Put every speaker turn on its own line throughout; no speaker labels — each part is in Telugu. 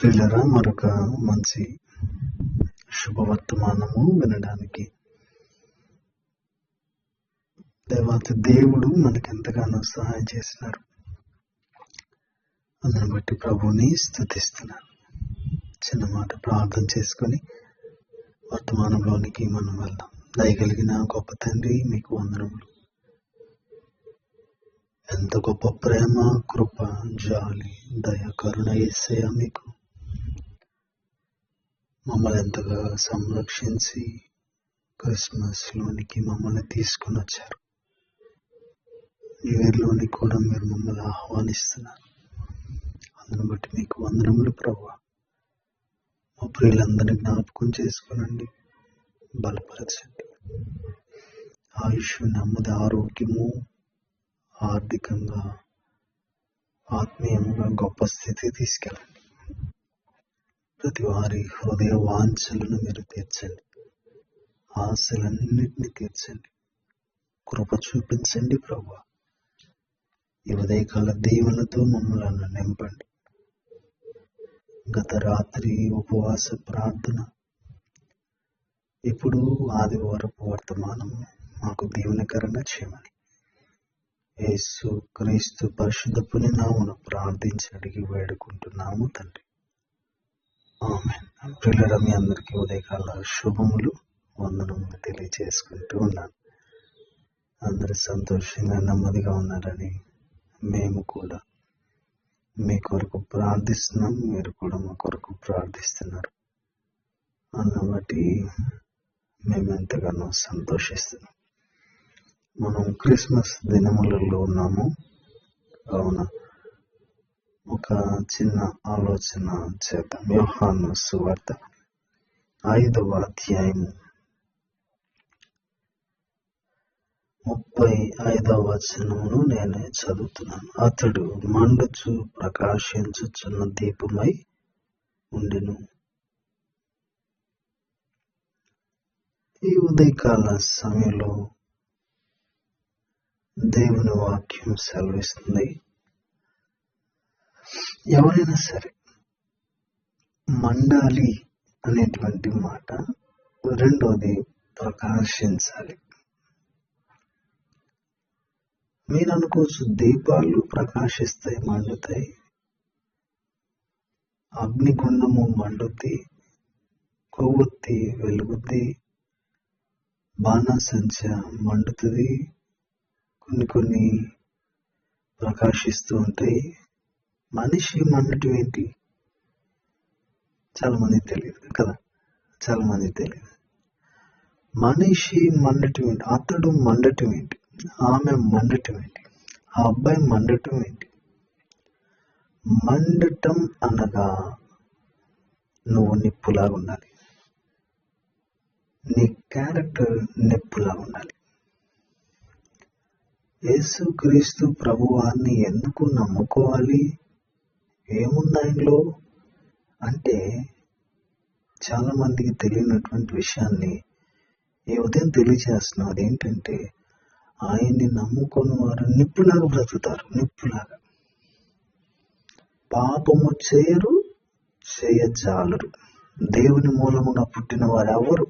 ప్రియులరా మరొక మంచి శుభవర్తమానము వినడానికి తర్వాత దేవుడు మనకి ఎంతగానో సహాయం చేసినారు. అందుని బట్టి ప్రభుని స్థుతిస్తున్నాను. చిన్న మాట ప్రార్థన చేసుకొని వర్తమానంలోనికి మనం వెళ్దాం. దయగలిగిన గొప్ప తండ్రి మీకు వందనములు. ఎంత గొప్ప ప్రేమ కృప జాలి దయ కరుణ ఏసయ మీకు. మమ్మల్ని ఎంతగా సంరక్షించి క్రిస్మస్ లోనికి మమ్మల్ని తీసుకుని వచ్చారు. ఇయర్లోని కూడా మీరు మమ్మల్ని ఆహ్వానిస్తున్నారు. అందుని బట్టి మీకు వందనములు ప్రభు మా ప్రియులందరినీ జ్ఞాపకం చేసుకునండి. బలపరచండి. ఆయుష్ నెమ్మది ఆరోగ్యము ఆర్థికంగా ఆత్మీయంగా గొప్ప స్థితి తీసుకెళ్ళండి. ప్రతి వారి హృదయ వాంఛలను మీరు తీర్చండి. ఆశలన్నిటినీ తీర్చండి. కృప చూపించండి ప్రభు. ఈ ఉదయకాల దీవెనతో మమ్మల్ని నింపండి. గత రాత్రి ఉపవాస ప్రార్థన. ఇప్పుడు ఆదివారపు వర్తమానం మాకు దీవెనకరంగా చేయమని. యేసు క్రీస్తు పరిశుద్ధ పునినామను ప్రార్థించి అడిగి వేడుకుంటున్నాము తండ్రి. ఆమె పిల్లల మీ అందరికీ ఉదయకాల శుభములు వందనములు తెలియజేసుకుంటూ ఉన్నాను. అందరూ సంతోషంగా నెమ్మదిగా ఉన్నారని మేము కూడా మీ కొరకు ప్రార్థిస్తున్నాం మీరు కూడా మా కొరకు ప్రార్థిస్తున్నారు. అన్న బట్టి మేము ఎంతగానో సంతోషిస్తున్నాం. మనం క్రిస్మస్ దినములలో ఉన్నాము. కావున ఒక చిన్న ఆలోచన చేద్దాం యోహాను సువార్త ఐదవ అధ్యాయము ముప్పై ఐదవ వచనమును నేను చదువుతున్నాను. అతడు మండుచు ప్రకాశించుచున్న దీపమై ఉండెను. ఈ ఉదయకాల సమయంలో దేవుని వాక్యం సెలవిస్తుంది. ఎవరైనా సరే మండాలి అనేటువంటి మాట రెండోది ప్రకాశించాలి. మీరు అనుకోవచ్చు దీపాలు ప్రకాశిస్తాయి మండుతాయి. అగ్నిగుండము మండుద్ది కొవ్వొత్తి వెలుగుద్ది బాణసంచ మండుతుంది. కొన్ని కొన్ని ప్రకాశిస్తూ ఉంటాయి. మనిషి మండటం ఏంటి? చాలా మందికి తెలియదు కదా? చాలా మందికి తెలియదు. మనిషి మండటం ఏంటి? అతడు మండటం ఏంటి? ఆమె మండటం ఏంటి? ఆ అబ్బాయి మండటం ఏంటి? మండటం అనగా నువ్వు నిప్పులాగా ఉండాలి. నీ క్యారెక్టర్ నిప్పులాగా ఉండాలి. యేసుక్రీస్తు ప్రభువాన్ని ఎందుకు నమ్ముకోవాలి? ఏముంది ఆయనలో అంటే చాలా మందికి తెలియనటువంటి విషయాన్ని ఈ ఉదయం తెలియజేస్తున్నాం అదేంటంటే ఆయన్ని నమ్ముకున్న వారు నిప్పులాగా బ్రతుకుతారు. నిప్పులాగా. పాపము చేయరు చేయజాలరు. దేవుని మూలమున పుట్టిన వారు ఎవరు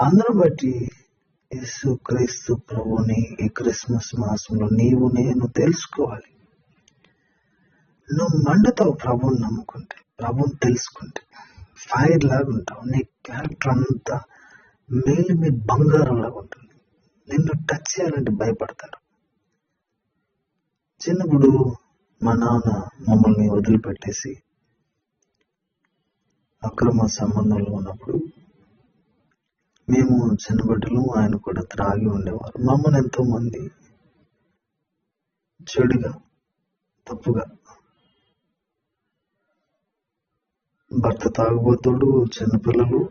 అందరం బట్టి యేసు క్రీస్తు ప్రభుని ఈ క్రిస్మస్ మాసంలో నీవు నేను తెలుసుకోవాలి. నువ్వు మండుతావు ప్రభుని నమ్ముకుంటే ప్రభుని తెలుసుకుంటే ఫైర్ లాగా ఉంటావు నీ క్యారెక్టర్ అంతా మేలు మీ బంగారం లాగా ఉంటుంది. నిన్ను టచ్ చేయాలంటే భయపడతారు. చిన్నప్పుడు మా నాన్న మమ్మల్ని వదిలిపెట్టేసి అక్రమ సంబంధంలో ఉన్నప్పుడు మేము చిన్నబిడ్డలు ఆయన కూడా త్రాగి ఉండేవారు. మమ్మల్ని ఎంతో మంది చెడుగా తప్పుగా భర్త తాగుబోతుడు చిన్నపిల్లలు.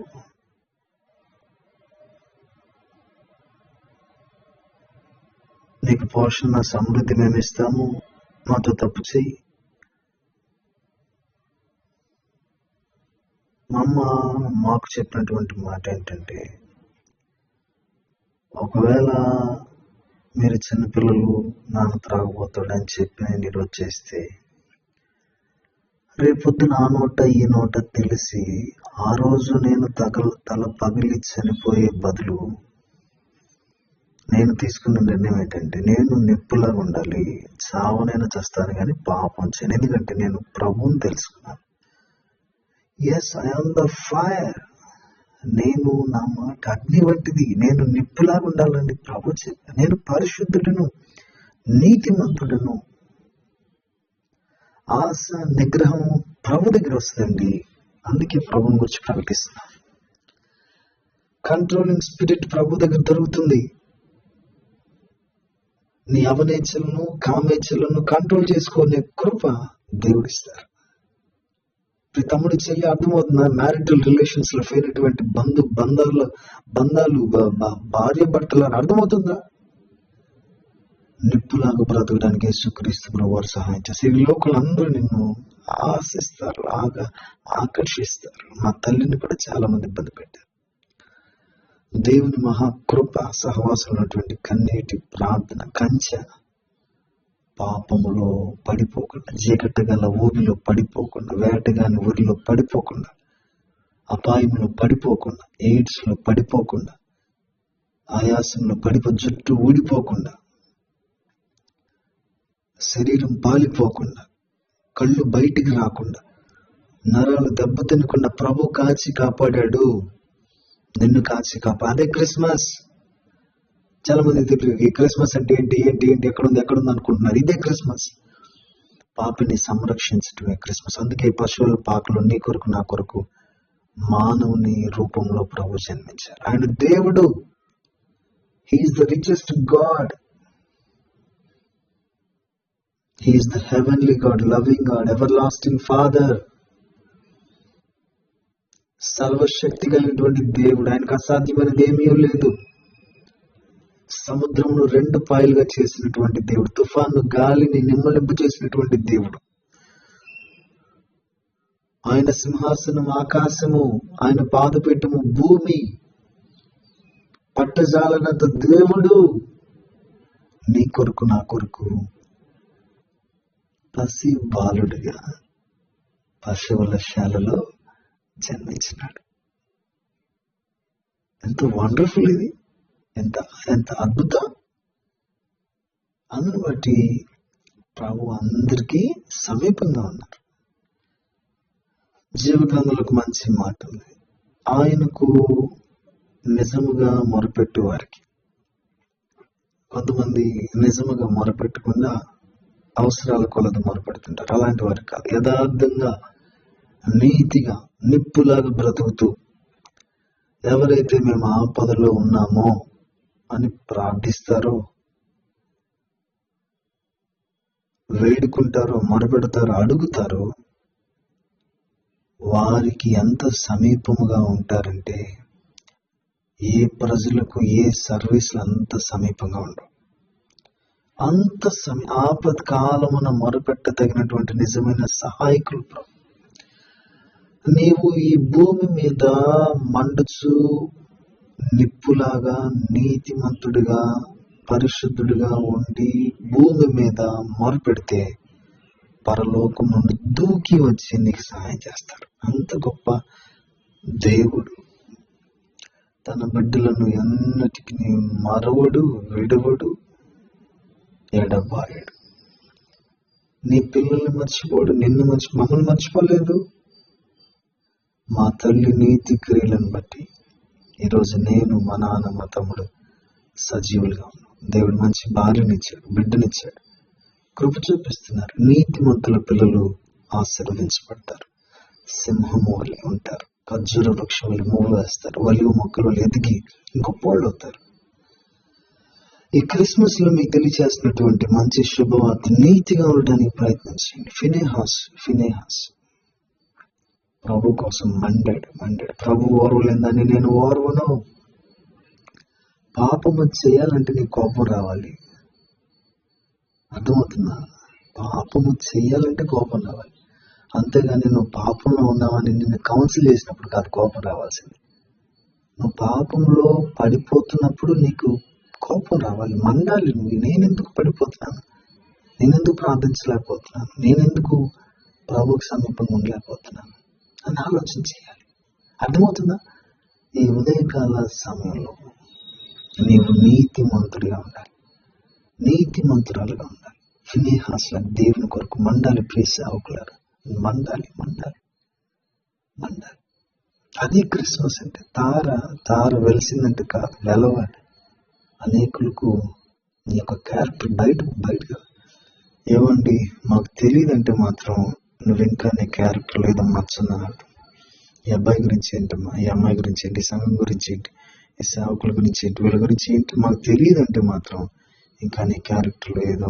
నీకు పోషణ సమృద్ధి మేము ఇస్తాము. మాతో తప్పు చెయ్యి. మా అమ్మ మాకు చెప్పినటువంటి మాట ఏంటంటే ఒకవేళ మీరు చిన్నపిల్లలు నాన్న త్రాగబోతాడని చెప్పి నేను ఈరోజు చేస్తే రేపొద్దున ఆ నోట ఈ నోట తెలిసి ఆ రోజు నేను తగల తల పగిలి చనిపోయే బదులు నేను తీసుకున్న నిర్ణయం ఏంటంటే నేను నిప్పులాగా ఉండాలి చావనైనా చేస్తాను కానీ పాపం చేయను. ఎందుకంటే నేను ప్రభువుని తెలుసుకున్నాను. ఎస్ ఐఎమ్ ద ఫైర్ నేను నా మాట అగ్ని వంటిది. నేను నిప్పులాగా ఉండాలని ప్రభు చెప్పాను నేను పరిశుద్ధుడను నీతిమంతుడను. ఆశ నిగ్రహం ప్రభు దగ్గర వస్తుందండి. అందుకే ప్రభుని గురించి ప్రకటిస్తున్నాం కంట్రోలింగ్ స్పిరిట్ ప్రభు దగ్గర దొరుకుతుంది. నీ అవనేచలను కామేచలను కంట్రోల్ చేసుకునే కృప దేవుడిస్తారు ప్రతి తమ్ముడి చెయ్యి అర్థమవుతుందా? మ్యారిటల్ రిలేషన్స్లో పోయినటువంటి బంధు బంధాలు బంధాలు భార్య భర్తలు అని అర్థమవుతుందా? నిప్పులాగా బ్రతకడానికి యేసుక్రీస్తు ప్రభు వారు సహాయం చేస్తారు. ఈ లోకులందరూ నిన్ను ఆశిస్తారు ఆగా ఆకర్షిస్తారు. మా తల్లిని కూడా చాలా మంది ఇబ్బంది పెట్టారు. దేవుని మహాకృప సహవాసం ఉన్నటువంటి కన్నీటి ప్రార్థన కంచె పాపములో పడిపోకుండా చీకటి గల ఊరిలో పడిపోకుండా వేటగాని ఊరిలో పడిపోకుండా అపాయంలో పడిపోకుండా ఎయిడ్స్లో పడిపోకుండా ఆయాసంలో పడిపో జుట్టు ఊడిపోకుండా శరీరం పాలిపోకుండా కళ్ళు బయటికి రాకుండా నరాలు దెబ్బతినకుండా ప్రభు కాచి కాపాడాడు. నిన్ను కాచి కాపా అదే క్రిస్మస్. చాలా మంది తెలియదు క్రిస్మస్ అంటే ఏంటి ఏంటి ఏంటి ఎక్కడుంది ఎక్కడుంది అనుకుంటున్నారు. ఇదే క్రిస్మస్. పాపిని సంరక్షించటమే క్రిస్మస్. అందుకే పశువుల పాకలు నీ కొరకు నా కొరకు మానవుని రూపంలో ప్రభు జన్మించారు. ఆయన దేవుడు. He is the richest God He is heavenly heavenly loving loving God, lasting father సర్వశక్తి కలిగినటువంటి దేవుడు. ఆయనకు అసాధ్యమైనది ఏమీ లేదు. సముద్రమును రెండు పాయలుగా చేసినటువంటి దేవుడు తుఫాను గాలిని నిమ్మలింపు చేసినటువంటి దేవుడు. ఆయన సింహాసనం ఆకాశము ఆయన పాదపీఠము భూమి పట్టజాలనంత దేవుడు. నీ కొరకు నా కొరకు పసి బాలుడిగా పశువుల శాలలో జన్మించినాడు. ఎంత వండర్ఫుల్ ఇది. ఎంత ఎంత అద్భుతం. అందును బట్టి ప్రభు అందరికీ సమీపంగా ఉన్నారు. జీవగ్రంథులకు మంచి మాట ఉంది. ఆయనకు నిజముగా మొరపెట్టు వారికి. కొంతమంది నిజముగా మొరపెట్టకుండా అవసరాల కొలత మొరపెడుతుంటారు. అలాంటి వారికి కాదు. యథార్థంగా నీతిగా నిప్పులాగా బ్రతుకుతూ ఎవరైతే మేము ఆపదలో ఉన్నామో అని ప్రార్థిస్తారో వేడుకుంటారో మొరపెడతారో అడుగుతారో వారికి ఎంత సమీపముగా ఉంటారంటే ఏ ప్రజలకు ఏ సర్వీసులు అంత సమీపంగా ఉండవు. అంత సమయం ఆపద కాలమున మొరపెట్టదగినటువంటి నిజమైన సహాయకులు ప్రభు. నీవు ఈ భూమి మీద మండుచు నిప్పులాగా నీతిమంతుడిగా పరిశుద్ధుడిగా ఉండి భూమి మీద మొరపెడితే పరలోకం నుండి దూకి వచ్చి నీకు సహాయం చేస్తాడు. అంత గొప్ప దేవుడు. తన బిడ్డలను ఎన్నటికి మరవడు విడవడు. ఎడబాయడు. నీ పిల్లల్ని మర్చిపోడు నిన్ను మర్చి మమ్మల్ని మర్చిపోలేదు. మా తల్లి నీతి క్రియలను బట్టి ఈరోజు నేను మా నాన్న మా తమ్ముడు సజీవులుగా ఉన్నాం. దేవుడు మంచి భార్యనిచ్చాడు బిడ్డనిచ్చాడు. కృప చూపిస్తున్నారు. నీతిమంతుల పిల్లలు ఆశీర్వదించబడతారు. సింహము వలె ఉంటారు. ఖర్జూర వృక్షం వలె మూలు వేస్తారు. వలివ మొక్కలు వల్ల ఎదిగి గొప్పోళ్ళు అవుతారు. ఈ క్రిస్మస్లో మీకు తెలియచేస్తున్నటువంటి మంచి శుభవార్త నీతిగా ఉండడానికి ప్రయత్నించండి. Phinehas Phinehas. ప్రభు కోసం మండాడు మండాడు. ప్రభు ఓర్వలేదని నేను ఓర్వను. పాపము చేయాలంటే నీ కోపం రావాలి. అర్థమవుతుందా? పాపము చేయాలంటే కోపం రావాలి. అంతేగాని నువ్వు పాపంలో ఉన్నావని నిన్ను కౌన్సిల్ చేసినప్పుడు కాదు కోపం రావాల్సింది. నువ్వు పాపంలో పడిపోతున్నప్పుడు నీకు కోపం రావాలి. మండాలి నువ్వు నేనెందుకు పడిపోతున్నాను నేనెందుకు ప్రార్థించలేకపోతున్నాను? నేనెందుకు ప్రభుకి సమీపంగా ఉండలేకపోతున్నాను? అని ఆలోచన చేయాలి. అర్థమవుతుందా? ఈ ఉదయకాల సమయంలో నీవు నీతిమంతుడిగా ఉండాలి. నీతిమంతురాలుగా ఉండాలి. ఫినిహాస్ల దేవుని కొరకు మండాలి ప్రియ సేవకులారు మండాలి మండాలి మండాలి అది క్రిస్మస్ అంటే తార తార వెలిసిందంటే కాదు వెలవాలి. అనేకులకు నీ యొక్క క్యారెక్టర్ బయట బయటగా ఏమండి మాకు తెలియదంటే మాత్రం నువ్వు ఇంకా నీ క్యారెక్టర్ లేదో మర్చున్నాడు ఈ అబ్బాయి గురించి ఏంటమ్మా ఈ అమ్మాయి గురించి ఏంటి? సంఘం గురించి ఏంటి? ఈ సేవకుల గురించి ఏంటి? వీళ్ళ గురించి ఏంటి? మాకు తెలియదంటే మాత్రం ఇంకా నీ క్యారెక్టర్ ఏదో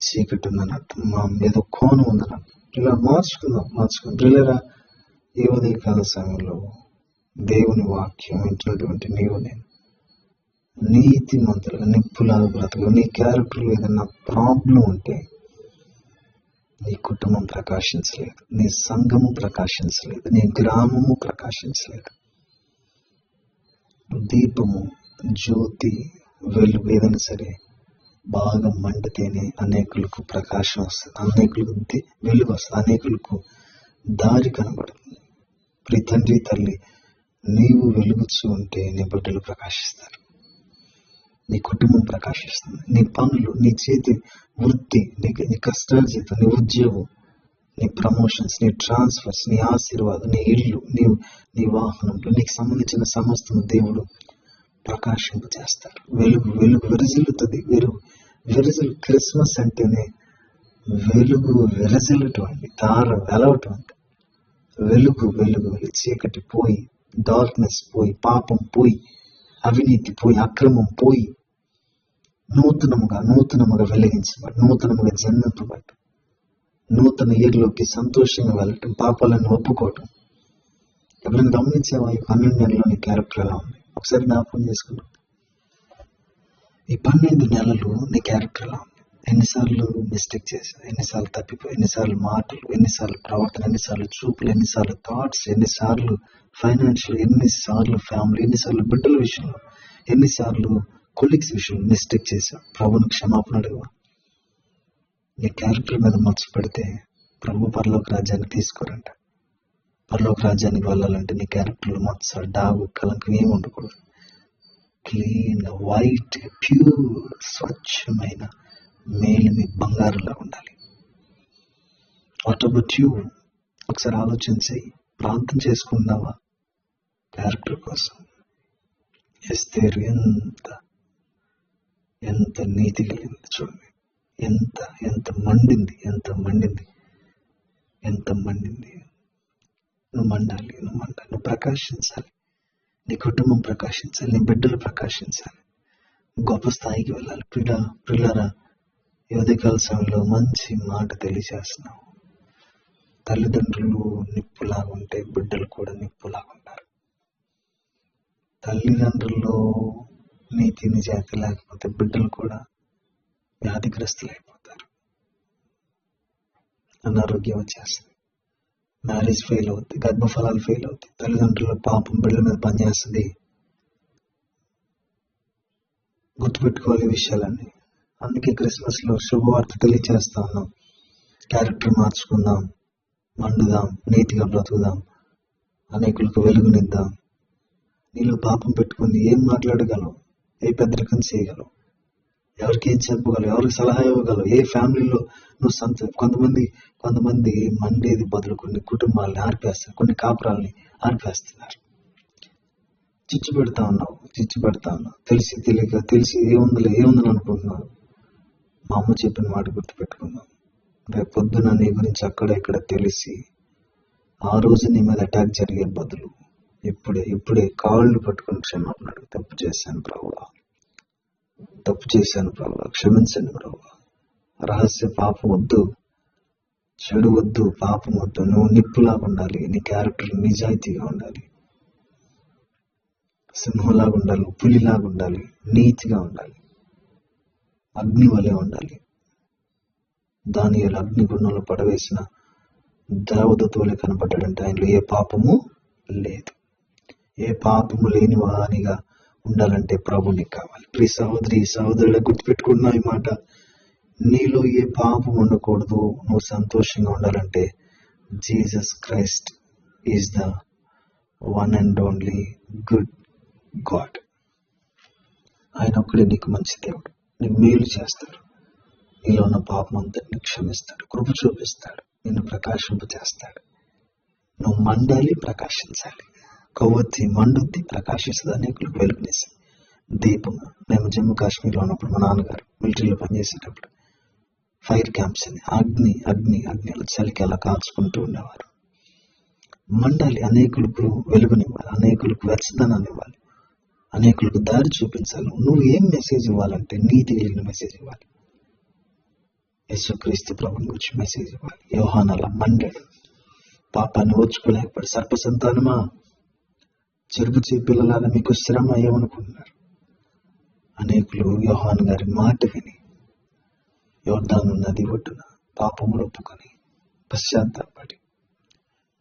చీకటి ఉందని అర్థం మా ఏదో కోణం ఉందని అర్థం ఇలా మార్చుకుందాం మార్చుకుందాం. పిల్లరా ఈ ఉదయకాల సమయంలో దేవుని వాక్యం వింటున్నటువంటి నీవు నేను. నీతి మంతులుగా నిప్పులాగా బ్రతక నీ క్యారెక్టర్ ఏదన్నా ప్రాబ్లం ఉంటే నీ కుటుంబం ప్రకాశించలేదు నీ సంఘము ప్రకాశించలేదు నీ గ్రామము ప్రకాశించలేదు. దీపము జ్యోతి వెలుగు ఏదైనా సరే బాగా మండితేనే అనేకులకు ప్రకాశం వస్తుంది. అనేకులకు వెలుగు వస్తుంది. అనేకులకు దారి కనబడుతుంది. ప్రతి తండ్రి తల్లి నీవు వెలుగుచ్చు ఉంటే నీ బిడ్డలు ప్రకాశిస్తారు. నీ కుటుంబం ప్రకాశిస్తుంది. నీ పనులు నీ చేతి వృత్తి నీ నీ కష్టార్జితం నీ ఉద్యోగం నీ ప్రమోషన్స్ నీ ట్రాన్స్ఫర్స్ నీ ఆశీర్వాదం నీ ఇల్లు నీ నీ వాహనంలో నీకు సంబంధించిన సమస్తను దేవుడు ప్రకాశింప చేస్తారు వెలుగు వెలుగు విరజిల్లుతుంది. వెలుగు విరజిల్ క్రిస్మస్ అంటేనే వెలుగు విరజిల్లటువంటి తార వెలవటువంటి వెలుగు వెలుగు. చీకటి పోయి డార్క్నెస్ పోయి పాపం పోయి అవినీతి పోయి అక్రమం పోయి నూతనముగా నూతనముగా వెలిగించబడు నూతనముగా జన్మింపబడు. నూతన ఇయర్లోకి సంతోషంగా వెళ్ళటం పాపాలను ఒప్పుకోవటం. ఎవరైనా గమనించావా? ఈ పన్నెండు నెలలోని క్యారెక్టర్ ఎలా ఉంది? ఒకసారి జ్ఞాపకం చేసుకున్నాం ఈ పన్నెండు నెలలు నీ క్యారెక్టర్ ఎలా ఉంది? ఎన్నిసార్లు మిస్టేక్ చేశావు ఎన్నిసార్లు తప్పిపోయి ఎన్నిసార్లు మాటలు ఎన్నిసార్లు ప్రవర్తన ఎన్నిసార్లు చూపులు ఎన్నిసార్లు థాట్స్ ఎన్నిసార్లు ఫైనాన్షియల్ ఎన్నిసార్లు ఫ్యామిలీ ఎన్నిసార్లు బిడ్డల విషయంలో ఎన్నిసార్లు కొలీగ్స్ విషయంలో మిస్టేక్ చేశా. ప్రభుని క్షమాపణ అడగవా నీ క్యారెక్టర్ మీద మచ్చ పెడితే ప్రభు పరలోక రాజ్యాన్ని తీసుకోరంట. పరలోక రాజ్యానికి వెళ్ళాలంటే నీ క్యారెక్టర్లో మచ్చ డాగు కలంకం ఏమి ఉండకూడదు. క్లీన్ వైట్ ప్యూర్ స్వచ్ఛమైన మేలిమి బంగారులా ఉండాలి. What about you? ఒకసారి ఆలోచించి ప్రార్థన చేసుకుందావా? క్యారెక్టర్ కోసం. ఎస్తేరు ఎంత ఎంత నీతి కలిగింది చూడండి. ఎంత ఎంత మండింది ఎంత మండింది ఎంత మండింది. నువ్వు మండాలి నువ్వు మండాలి నువ్వు ప్రకాశించాలి. నీ కుటుంబం ప్రకాశించాలి నీ బిడ్డలు ప్రకాశించాలి. గొప్ప స్థాయికి వెళ్ళాలి. పిల్ల పిల్లల యువతికాల సమయంలో మంచి మాట తెలియజేస్తున్నావు. తల్లిదండ్రులు నిప్పులాగా ఉంటే బిడ్డలు కూడా నిప్పులాగా ఉంటారు తల్లిదండ్రుల్లో నీతి నిజాయితీ లేకపోతే బిడ్డలు కూడా వ్యాధిగ్రస్తులు అయిపోతారు. అనారోగ్యం వచ్చేస్తుంది. మ్యారేజ్ ఫెయిల్ అవుతుంది గర్భఫలాలు ఫెయిల్ అవుతాయి తల్లిదండ్రుల పాపం బిడ్డల మీద పనిచేస్తుంది. గుర్తుపెట్టుకోవాలి విషయాలన్నీ. అందుకే క్రిస్మస్లో శుభవార్త తెలియచేస్తా ఉన్నాం. క్యారెక్టర్ మార్చుకుందాం మండుదాం నీతిగా బ్రతుకుదాం అనేకులకు వెలుగునిద్దాం నీలో పాపం పెట్టుకుని ఏం మాట్లాడగలవు? ఏ పెద్దరికం చేయగలవు. ఎవరికి ఏం చెప్పగలవు? ఎవరికి సలహా ఇవ్వగలవు? ఏ ఫ్యామిలీలో నువ్వు సంత కొంతమంది కొంతమంది మండేది బదులు కొన్ని కుటుంబాలని ఆర్పేస్తారు కొన్ని కాపురాల్ని ఆర్పేస్తున్నారు. చిచ్చు పెడతా ఉన్నావు చిచ్చు పెడతా ఉన్నావు. తెలిసి తెలియక తెలిసి ఏముందిలే ఏముందని అనుకుంటున్నావు. మా అమ్మ చెప్పిన మాట గుర్తుపెట్టుకుందాం. రేపు పొద్దున నీ గురించి అక్కడ ఇక్కడ తెలిసి ఆ రోజు నీ మీద అటాక్ జరిగే బదులు ఇప్పుడే ఇప్పుడే కాళ్ళు పట్టుకుని క్షమాపణ అడుగు. తప్పు చేశాను ప్రభువా తప్పు చేశాను ప్రభువా క్షమించండి ప్రభువా రహస్య పాపం వద్దు. చెడు వద్దు పాపం వద్దు. నువ్వు నిప్పులాగా ఉండాలి. నీ క్యారెక్టర్ నిజాయితీగా ఉండాలి. సింహంలాగా ఉండాలి. పులిలాగా ఉండాలి. నీతిగా ఉండాలి. అగ్ని వలె ఉండాలి. దాని అగ్ని గుణంలో పడవేసిన దేవదత్త వలె కనపడ్డాడంటే ఆయనలో ఏ పాపము లేదు. ఏ పాపము లేని వానిగా ఉండాలంటే ప్రభు నీకు కావాలి. ప్రి సహోదరి సహోదరుల గుర్తుపెట్టుకున్న ఈ మాట. నీలో ఏ పాపం ఉండకూడదు. నువ్వు సంతోషంగా ఉండాలంటే Jesus Christ is the one and only good God ఆయన ఒక్కడే నీకు మంచి దేవుడు. నీకు మేలు చేస్తాడు. నీలో ఉన్న పాపం అంతటిని క్షమిస్తాడు. కృప చూపిస్తాడు. నిన్ను ప్రకాశింప చేస్తాడు నువ్వు మండాలి ప్రకాశించాలి. కొవ్వొత్తి మండుద్ది ప్రకాశిస్తుంది అనేకులకు వెలుగునిస్తుంది దీపం మేము జమ్మూ కాశ్మీర్లో ఉన్నప్పుడు మా నాన్నగారు మిలిటరీలో పనిచేసేటప్పుడు ఫైర్ క్యాంప్స్ అని అగ్ని అగ్ని అగ్ని చలికి అలా కాల్చుకుంటూ ఉండేవారు. మండాలి అనేకులకు వెలుగునివ్వాలి అనేకులకు వెచ్చదనాన్ని ఇవ్వాలి అనేకులకు దారి చూపించాలి. నువ్వు ఏం మెసేజ్ ఇవ్వాలంటే నీతి కలిగిన మెసేజ్ ఇవ్వాలి. యేసుక్రీస్తు ప్రభుని గురించి మెసేజ్ ఇవ్వాలి. యోహాన్ అలా మండాడు పాపాన్ని ఓర్చుకోలేకపోయాడు. సర్పసంతానమా? చెరుపు చే పిల్లలాగా మీకు శ్రమ ఏమనుకుంటున్నారు అనేకులు యోహాన్ గారి మాట విని యోర్దాను నది ఒడ్డున పాపములు ఒప్పుకొని పశ్చాత్తాపడి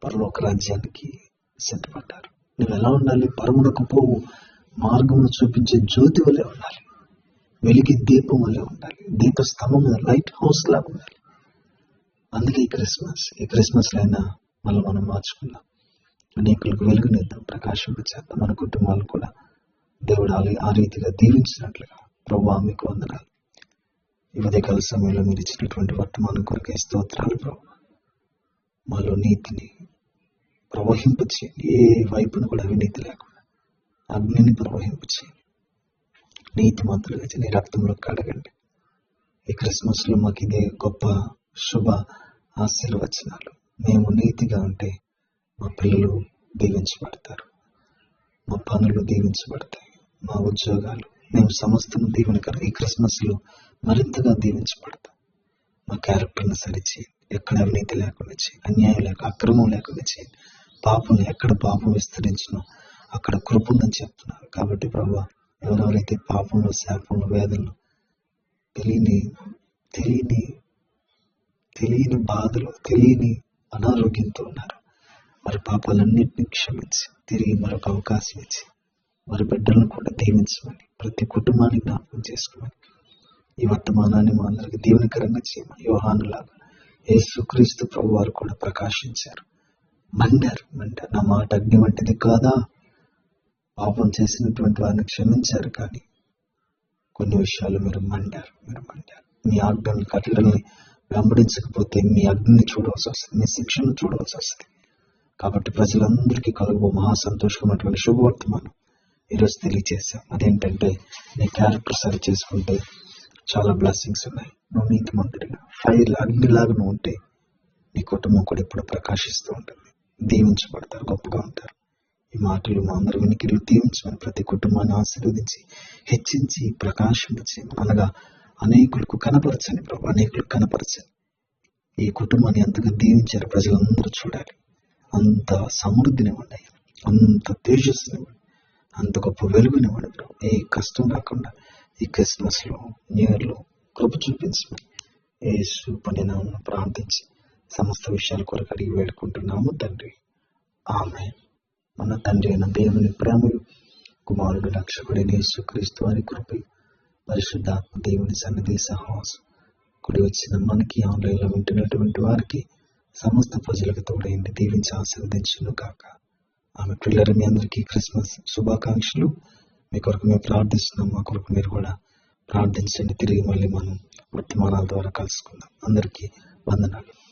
పరలోక రాజ్యానికి సిద్ధపడ్డారు. నువ్వు ఎలా ఉండాలి? పరమునకు పోవు. మార్గమును చూపించే జ్యోతి వలె ఉండాలి. వెలిగి దీపం వలె ఉండాలి. దీపస్తంభం లైట్ హౌస్ లాగా ఉండాలి. అందుకే ఈ క్రిస్మస్ ఈ క్రిస్మస్ అయినా మళ్ళీ మనం మార్చుకుందాం. అనేకులకు వెలుగునిద్దాం. ప్రకాశింపచేద్దాం మన కుటుంబాలు కూడా దేవుడు ఆ- రీతిగా దీవించినట్లుగా ప్రభు మీకు వందనాలు. ఈ ఉదయకాల సమయంలో మీరు ఇచ్చినటువంటి వర్తమానం కొరకే స్తోత్రాలు ప్రభు మాలో నీతిని ప్రవహింపచేయండి ఏ వైపును కూడా అవినీతి లేకుండా అగ్నిని ప్రవహింపచేయండి నీతి మంత్రులుగా నీ రక్తంలో కడగండి. ఈ క్రిస్మస్లో మాకు ఇదే గొప్ప శుభ ఆశీర్వచనాలు. మేము నీతిగా ఉంటే మా పిల్లలు దీవించబడతారు. మా పనులు దీవించబడతాయి. మా ఉద్యోగాలు మేము సమస్తం దీవెనకర ఈ క్రిస్మస్లో మరింతగా దీవించబడతాం మా క్యారెక్టర్ని సరిచేయండి ఎక్కడ అవినీతి లేకుండా చేయండి అన్యాయం లేక అక్రమం లేకుండా చేయండి పాపం ఎక్కడ పాపం విస్తరించినో అక్కడ కృప ఉందని చెప్తున్నారు. కాబట్టి ప్రభా ఎవరెవరైతే పాపంలో శాపంలో వేదనలు తెలియని తెలియని తెలియని బాధలు తెలియని అనారోగ్యంతో ఉన్నారు వారి పాపాలన్నింటినీ క్షమించి తిరిగి మరొక అవకాశం ఇచ్చి వారి బిడ్డలను కూడా దీవించమని ప్రతి కుటుంబాన్ని జ్ఞాపకం చేసుకోమని ఈ వర్తమానాన్ని మా అందరికి దీవెనకరంగా చేయమని యోహానులాగా యేసుక్రీస్తు ప్రభు వారు కూడా ప్రకాశించారు. మండారు మండారు. నా మాట అగ్ని వంటిది కాదా? పాపం చేసినటువంటి వారిని క్షమించారు కానీ కొన్ని విషయాలు మీరు మండారు మీరు మండారు. మీ ఆజ్ఞలను కట్టడల్ని వెంబడించకపోతే మీ అగ్నిని చూడవలసి వస్తుంది మీ శిక్షను చూడవలసి వస్తుంది. కాబట్టి ప్రజలందరికీ కలుగు మహాసంతోషమైనటువంటి శుభవర్తమానం. ఈరోజు తెలియజేశాం అదేంటంటే నీ క్యారెక్టర్ సరి చేసుకుంటే చాలా బ్లెస్సింగ్స్ ఉన్నాయి. నువ్వు నీతి మంత్రిగా ఫైర్ అగ్నిలాగా నువ్వు ఉంటే నీ కుటుంబం కూడా ఎప్పుడు ప్రకాశిస్తూ ఉంటుంది. దీవించబడతారు గొప్పగా ఉంటారు. ఈ మాటలు మా అందరి వినికిలు దీవించమని ప్రతి కుటుంబాన్ని ఆశీర్వదించి హెచ్చించి ప్రకాశించి అనగా అనేకులకు కనపరచని ప్రభు అనేకులకు కనపరచని ఈ కుటుంబాన్ని ఎంతగా దీవించారు ప్రజలందరూ చూడాలి. అంత సమృద్ధినివ్వండి అయ్యా. అంత తేజస్సునివ్వండి. అంత గొప్ప వెలుగునివ్వండి ప్రభు ఏ కష్టం రాకుండా ఈ క్రిస్మస్లో నియర్లో న్యూ ఇయర్ కృప చూపించమని యేసు పనినామను ప్రార్థించి సమస్త విషయాల కొరకు అడిగి వేడుకుంటున్నాము తండ్రి. ఆమె మన తండ్రి అయిన దేవుని ప్రేమలు కుమారుడు రక్షకుడైన యేసుక్రీస్తు వారి కృప పరిశుద్ధాత్మ దేవుని సన్నిధి సహవాసం. కుడి వచ్చిన మనకి ఆన్లైన్లో వింటున్నటువంటి వారికి సమస్త ప్రజలకు తోడైంది. దీవించి ఆశీర్వదించును కాక ఆమె పిల్లలు మీ అందరికీ క్రిస్మస్ శుభాకాంక్షలు. మీ కొరకు మేము ప్రార్థిస్తున్నాం. మా కొరకు మీరు కూడా ప్రార్థించండి. తిరిగి మళ్ళీ మనం వర్తమానాల ద్వారా కలుసుకుందాం. అందరికీ వందనాలు.